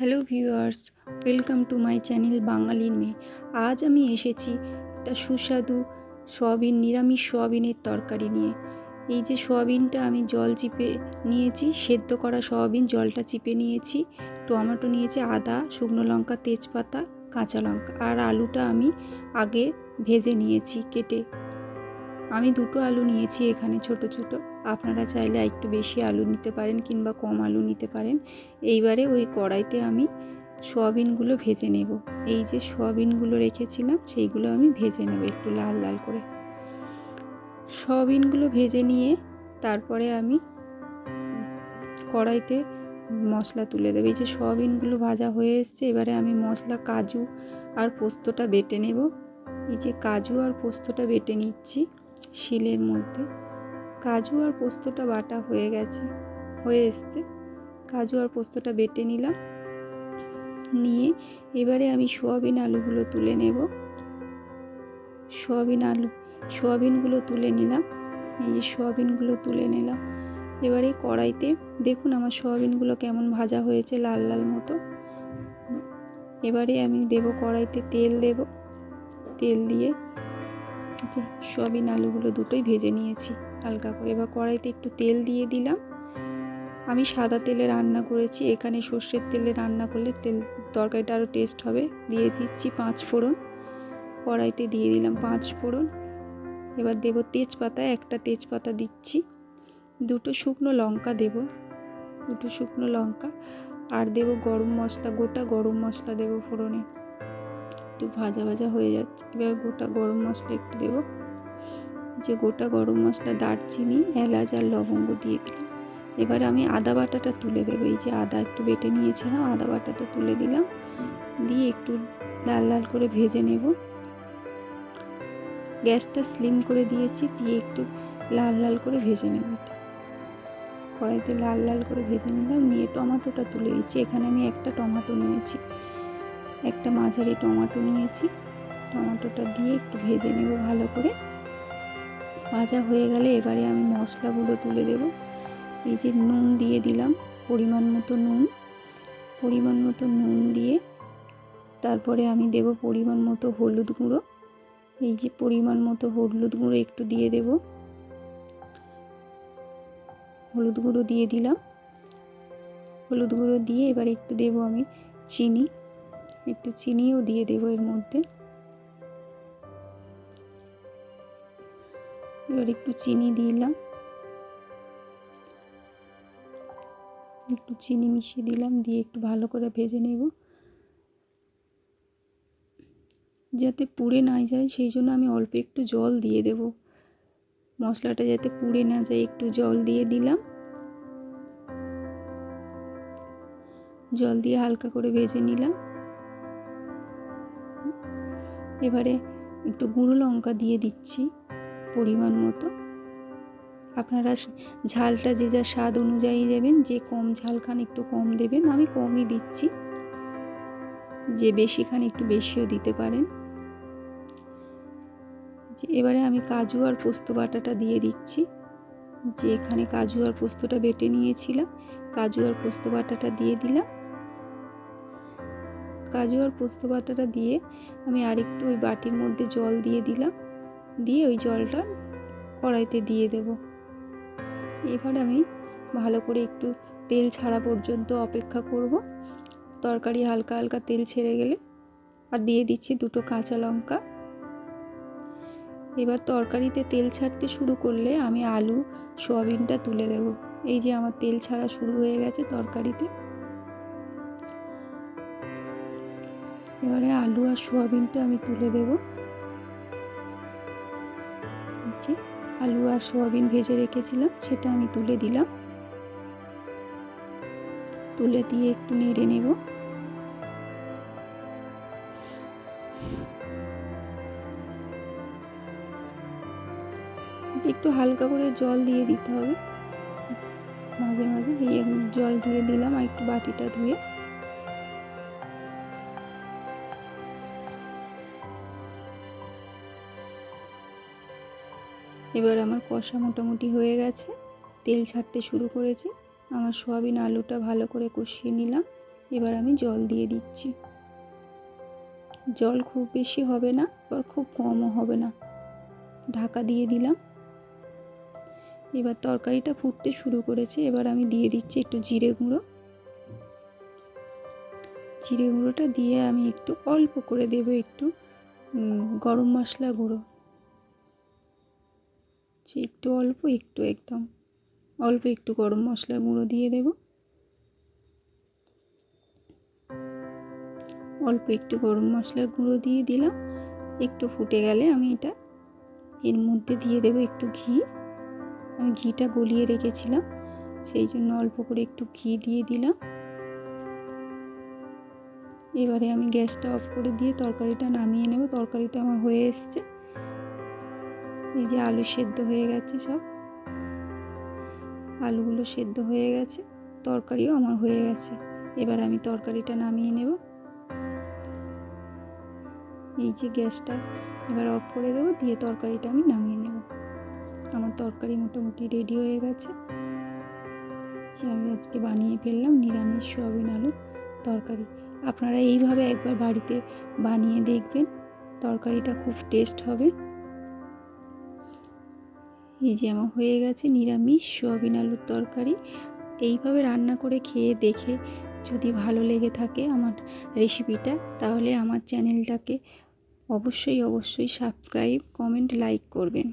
Hello viewers, welcome to my channel বাঙালির মেয়ে। আজ আমি এসেছি একটা সুস্বাদু সোয়াবিন, নিরামিষ সোয়াবিনের তরকারি নিয়ে। এই যে সোয়াবিনটা আমি জল চিপে নিয়েছি, সেদ্ধ করা সোয়াবিন, জলটা চিপে নিয়েছি, টমেটো নিয়েছি, আদা, শুকনো লঙ্কা, তেজপাতা, কাঁচা লঙ্কা, আর আলুটা আমি আগে ভেজে নিয়েছি কেটে। আমি দুটো আলু নিয়েছি এখানে ছোট ছোট। আপনারা চাইলে একটু বেশি আলু নিতে পারেন কিংবা কম আলু নিতে পারেন। এইবারে ওই কড়াইতে আমি সোয়াবিনগুলো ভেজে নেব। এই যে সোয়াবিনগুলো রেখেছিলাম, সেইগুলো আমি ভেজে নেব একটু লাল লাল করে। সোয়াবিনগুলো ভেজে নিয়ে তারপরে আমি কড়াইতে মশলা তুলে দেবো। এই যে সোয়াবিনগুলো ভাজা হয়ে এসছে, এবারে আমি মশলা, কাজু আর পোস্তটা বেটে নেব। এই যে কাজু আর পোস্তটা বেটে নিচ্ছি। শিলের মধ্যে। কাজু আর পোস্তটা বাটা হয়ে গেছে, হয়ে এসছে। কাজু আর পোস্তটা বেটে নিলাম। নিয়ে এবারে আমি সোয়াবিন আলুগুলো তুলে নেব। সোয়াবিন আলু, সোয়াবিনগুলো তুলে নিলাম। এই যে সোয়াবিনগুলো তুলে নিলাম। এবারে কড়াইতে দেখুন আমার সোয়াবিনগুলো কেমন ভাজা হয়েছে লাল লাল মতো। এবারে আমি দেব কড়াইতে তেল দেব। তেল দিয়ে সয়াবিন আলুগুলো দুটোই ভেজে নিয়েছি। হালকা করে এবার কড়াইতে একটু তেল দিয়ে দিলাম। আমি সাদা তেলে রান্না করেছি, এখানে সর্ষের তেলে রান্না করলে তেল, তরকারিটা আরও টেস্ট হবে। দিয়ে দিচ্ছি পাঁচ ফোড়ন। কড়াইতে দিয়ে দিলাম পাঁচ ফোড়ন। এবার দেব তেজপাতা, একটা তেজপাতা দিচ্ছি। দুটো শুকনো লঙ্কা দেব। দুটো শুকনো লঙ্কা। আর দেব গরম মশলা, গোটা গরম মশলা দেব ফোড়নে। একটু ভাজা ভাজা হয়ে যাচ্ছে। এবার গোটা গরম মশলা একটু দেব। যে গোটা গরম মশলা দারচিনি, এলাচ আর লবঙ্গ দিয়ে দিলাম। এবার আমি আদা বাটাটা তুলে দেবো। এই যে আদা একটু বেটে নিয়েছিলাম, আদা বাটাটা তুলে দিলাম। দিয়ে একটু লাল লাল করে ভেজে নেব। গ্যাসটা স্লিম করে দিয়েছি, দিয়ে একটু লাল লাল করে ভেজে নেব কড়াইতে লাল লাল করে ভেজে নিলাম। নিয়ে টমাটোটা তুলে দিচ্ছি। এখানে আমি একটা টমাটো নিয়েছি। একটা মাঝারি টমেটো নিয়েছি। টমেটোটা দিয়ে একটু ভেজে নেব ভালো করে। ভাজা হয়ে গেলে এবারে আমি মশলাগুলো তুলে দেব। এই যে নুন দিয়ে দিলাম, পরিমাণ মতো নুন। পরিমাণ মতো নুন দিয়ে তারপরে আমি দেব পরিমাণ মতো হলুদ গুঁড়ো। এই যে পরিমাণ মতো হলুদ গুঁড়ো একটু দিয়ে দেব। হলুদ গুঁড়ো দিয়ে দিলাম। হলুদ গুঁড়ো দিয়ে এবার একটু দেব আমি চিনি। একটু চিনিও দিয়ে দেবো এর মধ্যে। এবার একটু চিনি দিলাম। একটু চিনি মিশিয়ে দিলাম, দিয়ে একটু ভালো করে ভেজে নেব। যাতে পুড়ে না যায়, সেই জন্য আমি অল্প একটু জল দিয়ে দেব। মশলাটা যাতে পুড়ে না যায়, একটু জল দিয়ে দিলাম। জল দিয়ে হালকা করে ভেজে নিলাম। এবারে একটু গুঁড়ো লঙ্কা দিয়ে দিচ্ছি পরিমাণ মতো। আপনারা ঝালটা যে যা স্বাদ অনুযায়ী দেবেন, যে কম ঝাল খান একটু কম দেবেন, আমি কমই দিচ্ছি। যে বেশি খান একটু বেশিও দিতে পারেন। এবারে আমি কাজু আর পোস্ত বাটাটা দিয়ে দিচ্ছি। যে এখানে কাজু আর পোস্তটা বেটে নিয়েছিলাম, কাজু আর পোস্ত বাটাটা দিয়ে দিলাম। কাজু আর পোস্ত পাতাটা দিয়ে আমি আরেকটু ওই বাটির মধ্যে জল দিয়ে দিলাম। দিয়ে ওই জলটা কড়াইতে দিয়ে দেব। এবার আমি ভালো করে একটু তেল ছাড়া পর্যন্ত অপেক্ষা করব। তরকারি হালকা হালকা তেল ছেড়ে গেলে আর দিয়ে দিচ্ছি দুটো কাঁচা লঙ্কা। এবার তরকারিতে তেল ছাড়তে শুরু করলে আমি আলু, সোয়াবিনটা তুলে দেব। এই যে আমার তেল ছাড়া শুরু হয়ে গেছে তরকারিতে। এবারে আলু আর সোয়াবিনটা আমি তুলে দেব। আলু আর সোয়াবিন ভেজে রেখেছিলাম, সেটা আমি তুলে দিলাম। তুলে দিয়ে একটু নেড়ে নেব। একটু হালকা করে জল দিয়ে দিতে হবে। মাঝে মাঝে এই জল ধুয়ে দিলাম, আর একটু বাটিটা ধুয়ে। এবার আমার কষা মোটামুটি হয়ে গেছে। তেল ছাড়তে শুরু করেছে। আমার সোয়াবিন আলুটা ভালো করে কষিয়ে নিলাম। এবার আমি জল দিয়ে দিচ্ছি। জল খুব বেশি হবে না, আবার খুব কমও হবে না। ঢাকা দিয়ে দিলাম। এবার তরকারিটা ফুটতে শুরু করেছে। এবার আমি দিয়ে দিচ্ছি একটু জিরে গুঁড়ো। জিরে গুঁড়োটা দিয়ে আমি একটু অল্প করে দেব একটু গরম মশলা গুঁড়ো। একটু অল্প, একটু একদম। অল্প একটু গরম মশলা গুঁড়ো দিয়ে দেব। অল্প একটু গরম মশলার গুঁড়ো দিয়ে দিলাম। একটু ফুটে গেলে আমি এটা এর মধ্যে দিয়ে দেব একটু ঘি। আমি ঘিটা গলিয়ে রেখেছিলাম, সেই জন্য অল্প করে একটু ঘি দিয়ে দিলাম। এবারে আমি গ্যাসটা অফ করে দিয়ে তরকারিটা নামিয়ে নেব। তরকারিটা আমার হয়ে এসছে। এই যে আলু সেদ্ধ হয়ে গেছে সব। আলুগুলো সেদ্ধ হয়ে গেছে, তরকারিও আমার হয়ে গেছে। এবার আমি তরকারিটা নামিয়ে নেব। এই যে গ্যাসটা, এবার অফ করে দেবো, দিয়ে তরকারিটা আমি নামিয়ে নেব। আমার তরকারি মোটামুটি রেডি হয়ে গেছে। যে আমি আজকে বানিয়ে ফেললাম নিরামিষ সোয়াবিন আলু তরকারি। আপনারা এইভাবে একবার বাড়িতে বানিয়ে দেখবেন, তরকারিটা খুব টেস্ট হবে। এই যে আমার হয়ে গেছে নিরামিষ সোয়াবিন আলুর তরকারি। এইভাবে রান্না করে খেয়ে দেখে যদি ভালো লেগে থাকে আমার রেসিপিটা, তাহলে আমার চ্যানেলটাকে অবশ্যই অবশ্যই সাবস্ক্রাইব, কমেন্ট, লাইক করবেন।